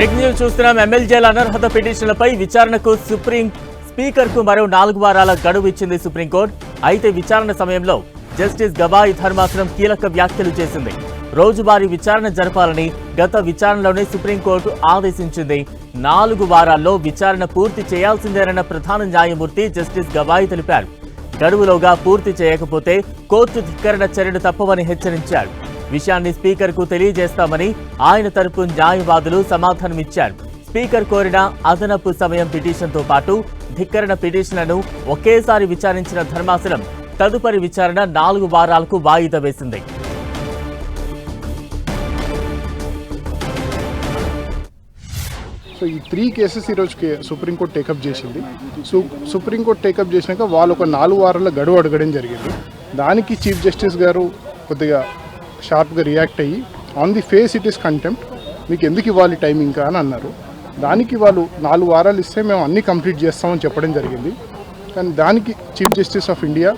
Break news చూస్తున్నాం. ఎమ్మెల్యేల అనర్హత పిటిషన్లపై విచారణకు సుప్రీం స్పీకర్కు మరో నాలుగు వారాల గడువు ఇచ్చింది సుప్రీంకోర్టు. అయితే విచారణ సమయంలో జస్టిస్ గవాయి ధర్మాసనం కీలక వ్యాఖ్యలు చేసింది. రోజువారీ విచారణ జరపాలని గత విచారణలోనే సుప్రీంకోర్టు ఆదేశించింది. నాలుగు వారాల్లో విచారణ పూర్తి చేయాల్సిందేనన్న ప్రధాన న్యాయమూర్తి జస్టిస్ గవాయి తెలిపారు. గడువులోగా పూర్తి చేయకపోతే కోర్టు ధిక్కరణ చర్యలు తప్పవని హెచ్చరించారు. విషయాన్ని స్పీకర్కు తెలియజేస్తామని ఆయన తరపు న్యాయవాదులు సమాధానమిచ్చారు. స్పీకర్ కోరిన అదనపు సమయం పిటిషన్తో పాటు ధిక్కరణ పిటిషన్లను ఒకేసారి విచారించిన ధర్మాసనం తదుపరి విచారణ నాలుగు వారాలకు వాయిదా వేసింది. సో ఈ త్రీ కేసెస్ ఈరోజు కే- సుప్రీంకోర్టు టేకప్ చేసింది. So supreme court take up చేసినాక వాళ్ళు ఒక నాలుగు వారాల గడువు అడగడం జరిగింది. దానికి చీఫ్ జస్టిస్ గారు కొద్దిగా షార్ప్గా రియాక్ట్ అయ్యి on the face it is contempt మీకు ఎందుకు ఇవ్వాలి టైం ఇంకా అని అన్నారు. దానికి వాళ్ళు నాలుగు వారాలు ఇస్తే మేము అన్నీ కంప్లీట్ చేస్తామని చెప్పడం జరిగింది. కానీ దానికి chief justice of India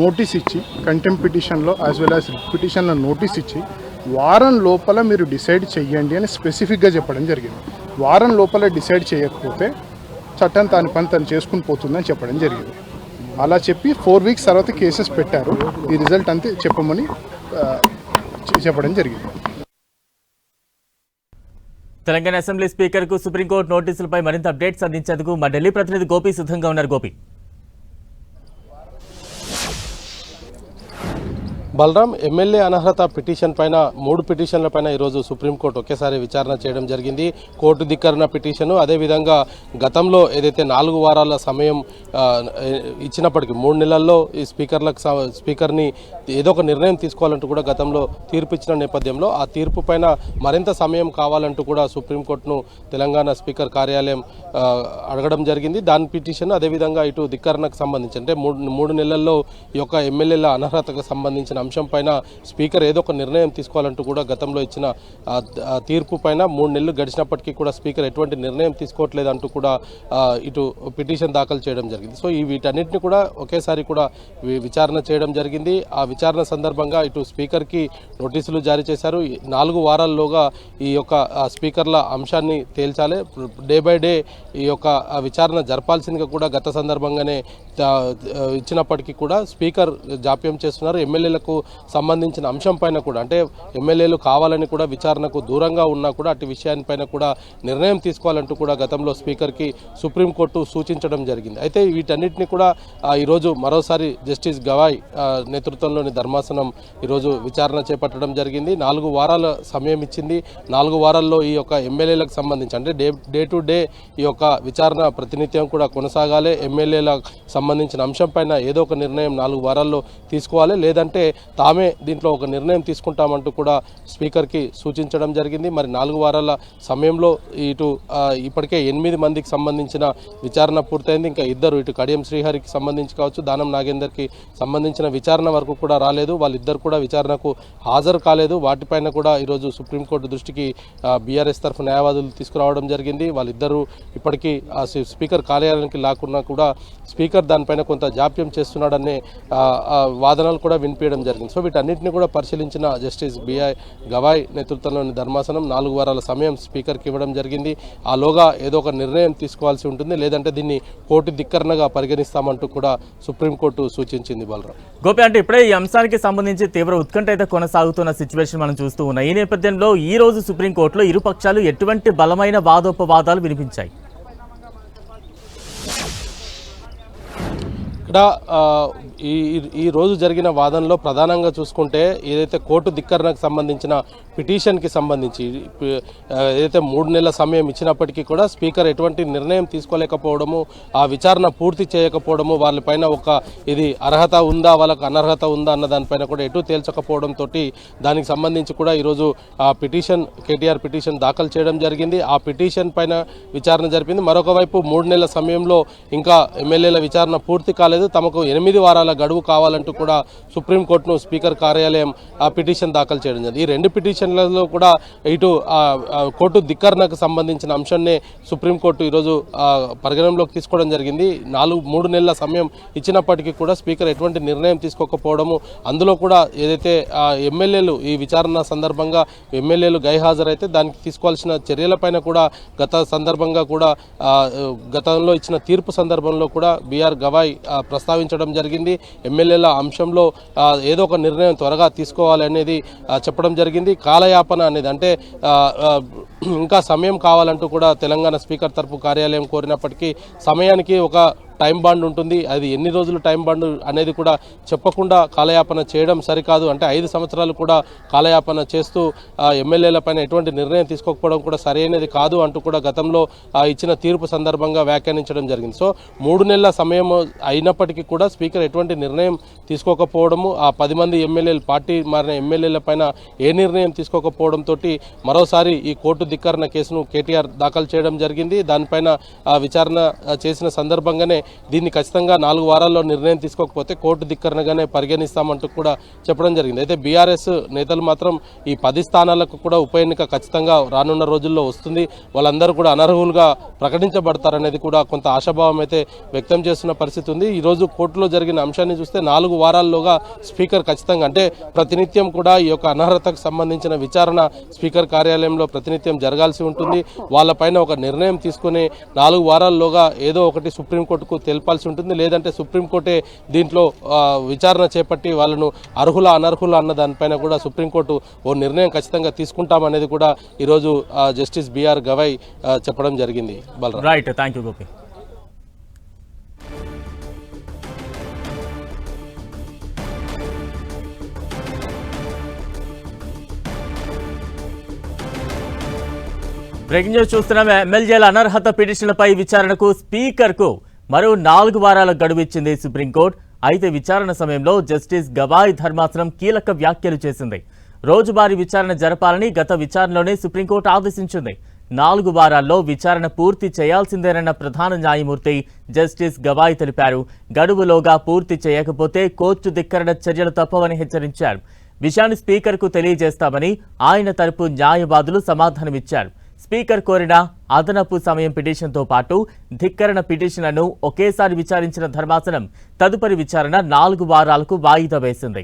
notice ఇచ్చి కంటెంప్ పిటిషన్లో యాజ్ వెల్ యాజ్ పిటిషన్లో నోటీస్ ఇచ్చి వారం లోపల మీరు డిసైడ్ చెయ్యండి అని స్పెసిఫిక్గా చెప్పడం జరిగింది. వారం లోపల డిసైడ్ చేయకపోతే చట్టం దాని పని తను చేసుకుని పోతుందని చెప్పడం జరిగింది. అలా చెప్పి ఫోర్ వీక్స్ తర్వాత కేసెస్ పెట్టారు. ఈ రిజల్ట్ అంతే చెప్పమని చెప్పడం జరిగింది. తెలంగాణ అసెంబ్లీ స్పీకర్కు సుప్రీంకోర్టు నోటీసులపై మరింత అప్డేట్స్ అందించేందుకు మా ఢిల్లీ ప్రతినిధి గోపి సిద్ధంగా ఉన్నారు. గోపి. బలరాం ఎమ్మెల్యే అనర్హత పిటిషన్ పైన మూడు పిటిషన్ల పైన ఈరోజు సుప్రీంకోర్టు ఒకేసారి విచారణ చేయడం జరిగింది. కోర్టు ధిక్కరణ పిటిషను అదేవిధంగా గతంలో ఏదైతే నాలుగు వారాల సమయం ఇచ్చినప్పటికీ మూడు నెలల్లో ఈ స్పీకర్లకు స- స్పీకర్ని ఏదో ఒక నిర్ణయం తీసుకోవాలంటూ కూడా గతంలో తీర్పు ఇచ్చిన నేపథ్యంలో ఆ తీర్పు పైన మరింత సమయం కావాలంటూ కూడా సుప్రీంకోర్టును తెలంగాణ స్పీకర్ కార్యాలయం అడగడం జరిగింది. దాని పిటిషన్ అదేవిధంగా ఇటు ధిక్కరణకు సంబంధించి అంటే మూడు మూడు నెలల్లో ఈ యొక్క ఎమ్మెల్యేల అనర్హతకు సంబంధించిన అంశం పైన స్పీకర్ ఏదో ఒక నిర్ణయం తీసుకోవాలంటూ కూడా గతంలో ఇచ్చిన తీర్పు పైన మూడు నెలలు గడిచినప్పటికీ కూడా స్పీకర్ ఎటువంటి నిర్ణయం తీసుకోవట్లేదు అంటూ కూడా ఇటు పిటిషన్ దాఖలు చేయడం జరిగింది. సో ఈ వీటన్నిటిని కూడా ఒకేసారి కూడా విచారణ చేయడం జరిగింది. ఆ విచారణ సందర్భంగా ఇటు స్పీకర్కి నోటీసులు జారీ చేశారు. ఈ నాలుగు వారాల్లోగా ఈ యొక్క స్పీకర్ల అంశాన్ని తేల్చాలి. డే బై డే ఈ యొక్క ఆ విచారణ జరపాల్సిందిగా కూడా గత సందర్భంగానే ఇచ్చినప్పటికీ కూడా స్పీకర్ జాప్యం చేస్తున్నారు. ఎమ్మెల్యేలకు సంబంధించిన అంశం పైన కూడా అంటే ఎమ్మెల్యేలు కావాలని కూడా విచారణకు దూరంగా ఉన్నా కూడా అటు విషయాన్నిపైన కూడా నిర్ణయం తీసుకోవాలంటూ కూడా గతంలో స్పీకర్కి సుప్రీంకోర్టు సూచించడం జరిగింది. అయితే వీటన్నిటిని కూడా ఈరోజు మరోసారి జస్టిస్ గవాయ్ నేతృత్వంలోని ధర్మాసనం ఈరోజు విచారణ చేపట్టడం జరిగింది. నాలుగు వారాల సమయం ఇచ్చింది. నాలుగు వారాల్లో ఈ యొక్క ఎమ్మెల్యేలకు సంబంధించి అంటే డే డే టు డే ఈ యొక్క విచారణ ప్రతినిత్యం కూడా కొనసాగాలి. ఎమ్మెల్యేలకు సంబంధించిన అంశం పైన ఏదో ఒక నిర్ణయం నాలుగు వారాల్లో తీసుకోవాలి. లేదంటే తామే దీంట్లో ఒక నిర్ణయం తీసుకుంటామంటూ కూడా స్పీకర్కి సూచించడం జరిగింది. మరి నాలుగు వారాల సమయంలో ఇటు ఇప్పటికే ఎనిమిది మందికి సంబంధించిన విచారణ పూర్తయింది. ఇంకా ఇద్దరు ఇటు కడియం శ్రీహరికి సంబంధించి కావచ్చు దానం నాగేందర్కి సంబంధించిన విచారణ వరకు కూడా రాలేదు. వాళ్ళిద్దరు కూడా విచారణకు హాజరు కాలేదు. వాటిపైన కూడా ఈరోజు సుప్రీంకోర్టు దృష్టికి బీఆర్ఎస్ తరఫు న్యాయవాదులు తీసుకురావడం జరిగింది. వాళ్ళిద్దరూ ఇప్పటికీ ఆ స్పీకర్ కార్యాలయానికి లాక్కున్నా కూడా స్పీకర్ దానిపైన కొంత జాప్యం చేస్తున్నాడనే వాదనలు కూడా వినిపించడం జరిగింది. సో వీటన్నిటిని కూడా పరిశీలించిన జస్టిస్ బిఐ గవాయ్ నేతృత్వంలోని ధర్మాసనం నాలుగు వారాల సమయం స్పీకర్కి ఇవ్వడం జరిగింది. ఆ లోగా ఏదో ఒక నిర్ణయం తీసుకోవాల్సి ఉంటుంది. లేదంటే దీన్ని కోర్టు ధిక్కరణగా పరిగణిస్తామంటూ కూడా సుప్రీంకోర్టు సూచించింది బలరాం. గోపి అంటే ఇప్పుడే ఈ అంశానికి సంబంధించి తీవ్ర ఉత్కంఠ అయితే కొనసాగుతున్న సిచ్యువేషన్ మనం చూస్తూ ఉన్నాం. ఈ నేపథ్యంలో ఈ రోజు సుప్రీంకోర్టులో ఇరు పక్షాలు ఎటువంటి బలమైన వాదోపవాదాలు వినిపించాయి? ఇక్కడ ఈ ఈ- ఈ రోజు జరిగిన వాదనలో ప్రధానంగా చూసుకుంటే ఏదైతే కోర్టు ధిక్కరణకు సంబంధించిన పిటిషన్కి సంబంధించి ఏదైతే మూడు నెలల సమయం ఇచ్చినప్పటికీ కూడా స్పీకర్ ఎటువంటి నిర్ణయం తీసుకోలేకపోవడము ఆ విచారణ పూర్తి చేయకపోవడము వాళ్ళపైన ఒక ఇది అర్హత ఉందా వాళ్ళకు అనర్హత ఉందా అన్న దానిపైన కూడా ఎటు తేల్చకపోవడంతో దానికి సంబంధించి కూడా ఈరోజు ఆ పిటిషన్ కేటీఆర్ పిటిషన్ దాఖలు చేయడం జరిగింది. ఆ పిటిషన్ పైన విచారణ జరిపింది. మరొక వైపు మూడు నెలల సమయంలో ఇంకా ఎమ్మెల్యేల విచారణ పూర్తి కాలేదు. తమకు ఎనిమిది వారాల గడువు కావాలంటూ కూడా సుప్రీంకోర్టును స్పీకర్ కార్యాలయం ఆ పిటిషన్ దాఖలు చేయడం జరిగింది. ఈ రెండు పిటిషన్ పిటిషన్లలో కూడా ఇటు కోర్టు ధిక్కరణకు సంబంధించిన అంశాన్ని సుప్రీంకోర్టు ఈరోజు పరిగణనలోకి తీసుకోవడం జరిగింది. నాలుగు మూడు నెలల సమయం ఇచ్చినప్పటికీ కూడా స్పీకర్ ఎటువంటి నిర్ణయం తీసుకోకపోవడము అందులో కూడా ఏదైతే ఎమ్మెల్యేలు ఈ విచారణ సందర్భంగా ఎమ్మెల్యేలు గైహాజరైతే దానికి తీసుకోవాల్సిన చర్యలపైన కూడా గత సందర్భంగా కూడా గతంలో ఇచ్చిన తీర్పు సందర్భంలో కూడా బీఆర్ గవాయ్ ప్రస్తావించడం జరిగింది. ఎమ్మెల్యేల అంశంలో ఏదో ఒక నిర్ణయం త్వరగా తీసుకోవాలనేది చెప్పడం జరిగింది. కాలయాపన అనేది అంటే ఇంకా సమయం కావాలంటూ కూడా తెలంగాణ స్పీకర్ తరపు కార్యాలయం కోరినప్పటికీ సమయానికి ఒక టైం బాండ్ ఉంటుంది. అది ఎన్ని రోజులు టైం బాండ్ అనేది కూడా చెప్పకుండా కాలయాపన చేయడం సరికాదు. అంటే ఐదు సంవత్సరాలు కూడా కాలయాపన చేస్తూ ఆ, ఎమ్మెల్యేల పైన ఎటువంటి నిర్ణయం తీసుకోకపోవడం కూడా సరైనది కాదు అంటూ కూడా గతంలో ఇచ్చిన తీర్పు సందర్భంగా వ్యాఖ్యానించడం జరిగింది. సో మూడు నెలల సమయం అయినప్పటికీ కూడా స్పీకర్ ఎటువంటి నిర్ణయం తీసుకోకపోవడము ఆ పది మంది ఎమ్మెల్యేలు పార్టీ మారిన ఎమ్మెల్యేల పైన ఏ నిర్ణయం తీసుకోకపోవడంతో మరోసారి ఈ కోర్టు ధిక్కరణ కేసును కేటీఆర్ దాఖలు చేయడం జరిగింది. దానిపైన విచారణ చేసిన సందర్భంగానే దీన్ని ఖచ్చితంగా నాలుగు వారాల్లో నిర్ణయం తీసుకోకపోతే కోర్టు ధిక్కరణగానే పరిగణిస్తామంటూ కూడా చెప్పడం జరిగింది. అయితే బీఆర్ఎస్ నేతలు మాత్రం ఈ పది స్థానాలకు కూడా ఉప ఎన్నిక ఖచ్చితంగా రానున్న రోజుల్లో వస్తుంది. వాళ్ళందరూ కూడా అనర్హులుగా ప్రకటించబడతారనేది కూడా కొంత ఆశాభావం అయితే వ్యక్తం చేస్తున్న పరిస్థితి ఉంది. ఈరోజు కోర్టులో జరిగిన అంశాన్ని చూస్తే నాలుగు వారాల్లోగా స్పీకర్ ఖచ్చితంగా అంటే ప్రతినిత్యం కూడా ఈ యొక్క అనర్హతకు సంబంధించిన విచారణ స్పీకర్ కార్యాలయంలో ప్రతినిత్యం జరగాల్సి ఉంటుంది. వాళ్ళపైన ఒక నిర్ణయం తీసుకుని నాలుగు వారాల్లోగా ఏదో ఒకటి సుప్రీంకోర్టుకు తెలపాల్సి ఉంటుంది. లేదంటే సుప్రీంకోర్టే దీంట్లో విచారణ చేపట్టి వాళ్ళను అర్హుల అనర్హుల అన్న దానిపైన కూడా సుప్రీంకోర్టు ఓ నిర్ణయం ఖచ్చితంగా తీసుకుంటామనేది కూడా ఈరోజు జస్టిస్ బిఆర్ గవై చెప్పడం జరిగింది. Balaram. Right thank you Gopi. Breaking news చూస్తున్నాం. ఎమ్మెల్యేల అనర్హత పిటిషన్లపై విచారణకు స్పీకర్కు మరో నాలుగు వారాల గడువు ఇచ్చింది సుప్రీంకోర్టు. అయితే విచారణ సమయంలో జస్టిస్ గవాయ్ ధర్మాసనం కీలక వ్యాఖ్యలు చేసింది. రోజువారీ విచారణ జరపాలని గత విచారణలోనే సుప్రీంకోర్టు ఆదేశించింది. నాలుగు వారాల్లో విచారణ పూర్తి చేయాల్సిందేనన్న ప్రధాన న్యాయమూర్తి జస్టిస్ గవాయ్ తెలిపారు. గడువులోగా పూర్తి చేయకపోతే కోర్టు ధిక్కరణ చర్యలు తప్పవని హెచ్చరించారు. విషయాన్ని స్పీకర్కు తెలియజేస్తామని ఆయన తరపు న్యాయవాదులు సమాధానమిచ్చారు. స్పీకర్ కోరిన అదనపు సమయం పిటిషన్తో పాటు ధిక్కరణ పిటిషన్లను ఒకేసారి విచారించిన ధర్మాసనం తదుపరి విచారణ నాలుగు వారాలకు వాయిదా వేసింది.